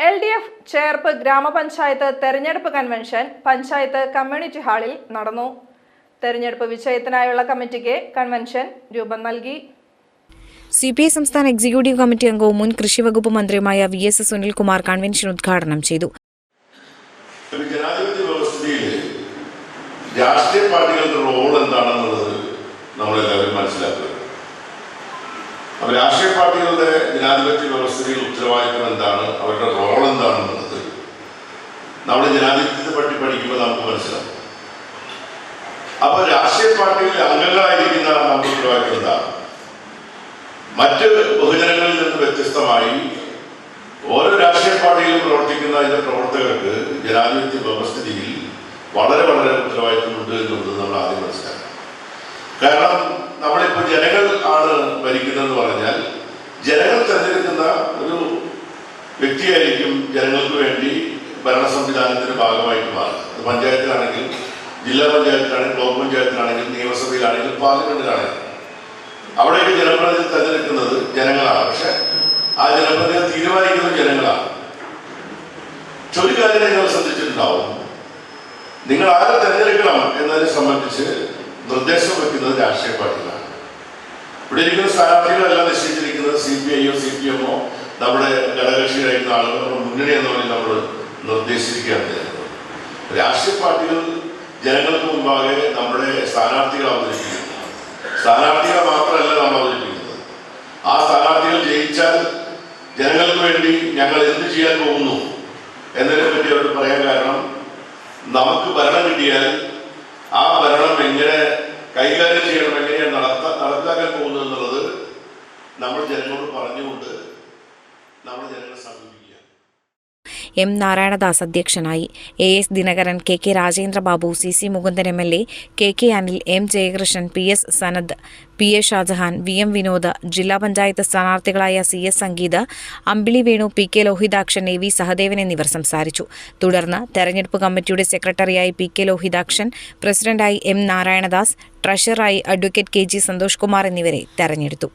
L D F Cherpu ഗ്രാമപഞ്ചായത്ത് തെരഞ്ഞെടുപ്പ് convention panchayat community ഹാളിൽ നടന്നു. തെരഞ്ഞെടുപ്പ് വിജയത്തിനായുള്ള കമ്മിറ്റിക്ക് കൺവെൻഷൻ രൂപം നൽകി. സി പി ഐ സംസ്ഥാന എക്സിക്യൂട്ടീവ് കമ്മിറ്റി അംഗവും മുൻ കൃഷി വകുപ്പ് മന്ത്രിയുമായ വി എസ് സുനിൽകുമാർ കൺവെൻഷൻ ഉദ്ഘാടനം ചെയ്തു. ഒരു ജനാധിപത്യ വ്യവസ്ഥയിൽ രാഷ്ട്രീയ പാർട്ടികളുടെ റോൾ എന്താണെന്നുള്ളത് അപ്പൊ രാഷ്ട്രീയ പാർട്ടികളുടെ ജനാധിപത്യ വ്യവസ്ഥയിൽ ഉത്തരവാദിത്വം എന്താണ്? അവരുടെ റോൾ എന്താണെന്നുള്ളത് നമ്മൾ ജനാധിപത്യത്തെ പറ്റി പഠിക്കുമ്പോൾ നമുക്ക് മനസ്സിലാവും. അപ്പൊ രാഷ്ട്രീയ പാർട്ടികളിൽ അംഗങ്ങളായിരിക്കുന്ന നമ്മുടെ ഉത്തരവാദിത്വം എന്താണ്? മറ്റ് ബഹുജനങ്ങളിൽ നിന്ന് വ്യത്യസ്തമായി ഓരോ രാഷ്ട്രീയ പാർട്ടിയിലും പ്രവർത്തിക്കുന്ന അതിന്റെ പ്രവർത്തകർക്ക് ജനാധിപത്യ വ്യവസ്ഥിതിയിൽ വളരെ വളരെ ഉത്തരവാദിത്വമുണ്ട് എന്നുള്ളത് നമ്മൾ ആദ്യം മനസ്സിലാക്കണം. കാരണം ഭരിക്കുന്നതെന്ന് പറഞ്ഞാൽ ജനങ്ങൾ തിരഞ്ഞെടുക്കുന്ന ഒരു വ്യക്തിയായിരിക്കും ജനങ്ങൾക്ക് വേണ്ടി ഭരണ സംവിധാനത്തിന്റെ ഭാഗമായിട്ട് മാറുക അത് പഞ്ചായത്തിലാണെങ്കിൽ ജില്ലാ പഞ്ചായത്തിലാണെങ്കിൽ ബ്ലോക്ക് പഞ്ചായത്തിലാണെങ്കിലും നിയമസഭയിലാണെങ്കിലും പാർലമെന്റിലാണെങ്കിലും. അവിടെയൊക്കെ ജനപ്രതിനിധി തെരഞ്ഞെടുക്കുന്നത് ജനങ്ങളാണ്. പക്ഷെ ആ ജനപ്രതിനിധി തീരുമാനിക്കുന്നത് ജനങ്ങളാണ്. പക്ഷെ കാര്യം നിങ്ങൾ ശ്രദ്ധിച്ചിട്ടുണ്ടാവും. നിങ്ങൾ ആരെ തെരഞ്ഞെടുക്കണം എന്നതിനെ സംബന്ധിച്ച് നിർദ്ദേശം വയ്ക്കുന്നത് രാഷ്ട്രീയ പാർട്ടികളാണ്. ഇവിടെ ഇരിക്കുന്ന സ്ഥാനാർത്ഥികളെല്ലാം നിശ്ചയിച്ചിരിക്കുന്നത് സി പി ഐയോ സി പി എമ്മോ നമ്മുടെ ഘടകകക്ഷിയായിരുന്ന ആളുകളുടെ മുന്നണി എന്ന പോലെ നമ്മൾ നിർദ്ദേശിച്ചിരിക്കുകയാണ് രാഷ്ട്രീയ പാർട്ടികൾ ജനങ്ങൾക്ക് മുമ്പാകെ നമ്മുടെ സ്ഥാനാർത്ഥികൾ അവതരിപ്പിക്കുന്നു. സ്ഥാനാർത്ഥികളെ മാത്രമല്ല നമ്മൾ അവതരിപ്പിക്കുന്നത്. ആ സ്ഥാനാർത്ഥികൾ ജയിച്ചാൽ ജനങ്ങൾക്ക് വേണ്ടി ഞങ്ങൾ എന്ത് ചെയ്യാൻ പോകുന്നു എന്നതിനെ പറ്റി അവരോട് പറയാൻ കാരണം നമുക്ക് ഭരണം കിട്ടിയാൽ ആ ഭരണം എങ്ങനെ കൈകാര്യം ചെയ്യണം എങ്ങനെയാണ് നടത്ത നടപ്പിലാക്കാൻ പോകുന്നത് എന്നുള്ളത് നമ്മൾ ജനങ്ങളോട് പറഞ്ഞുകൊണ്ട് നമ്മൾ ജനങ്ങളെ സമീപിക്കുക എം നാരായണദാസ് അധ്യക്ഷനായി. A S Dinakaran K K Rajendrababu C C Mukundan M L A K K Anil M Jayakrishnan P S Sanad P A Shajahan V M Vinod ജില്ലാ panchayat സ്ഥാനാർത്ഥികളായ C S Sangeetha Ambili Venu P K Lohithakshan A V Sahadevan എന്നിവർ സംസാരിച്ചു. തുടർന്ന് തെരഞ്ഞെടുപ്പ് കമ്മിറ്റിയുടെ സെക്രട്ടറിയായി P K Lohithakshan പ്രസിഡന്റായി M Narayanadas ട്രഷററായി advocate K G Santhosh Kumar എന്നിവരെ തെരഞ്ഞെടുത്തു.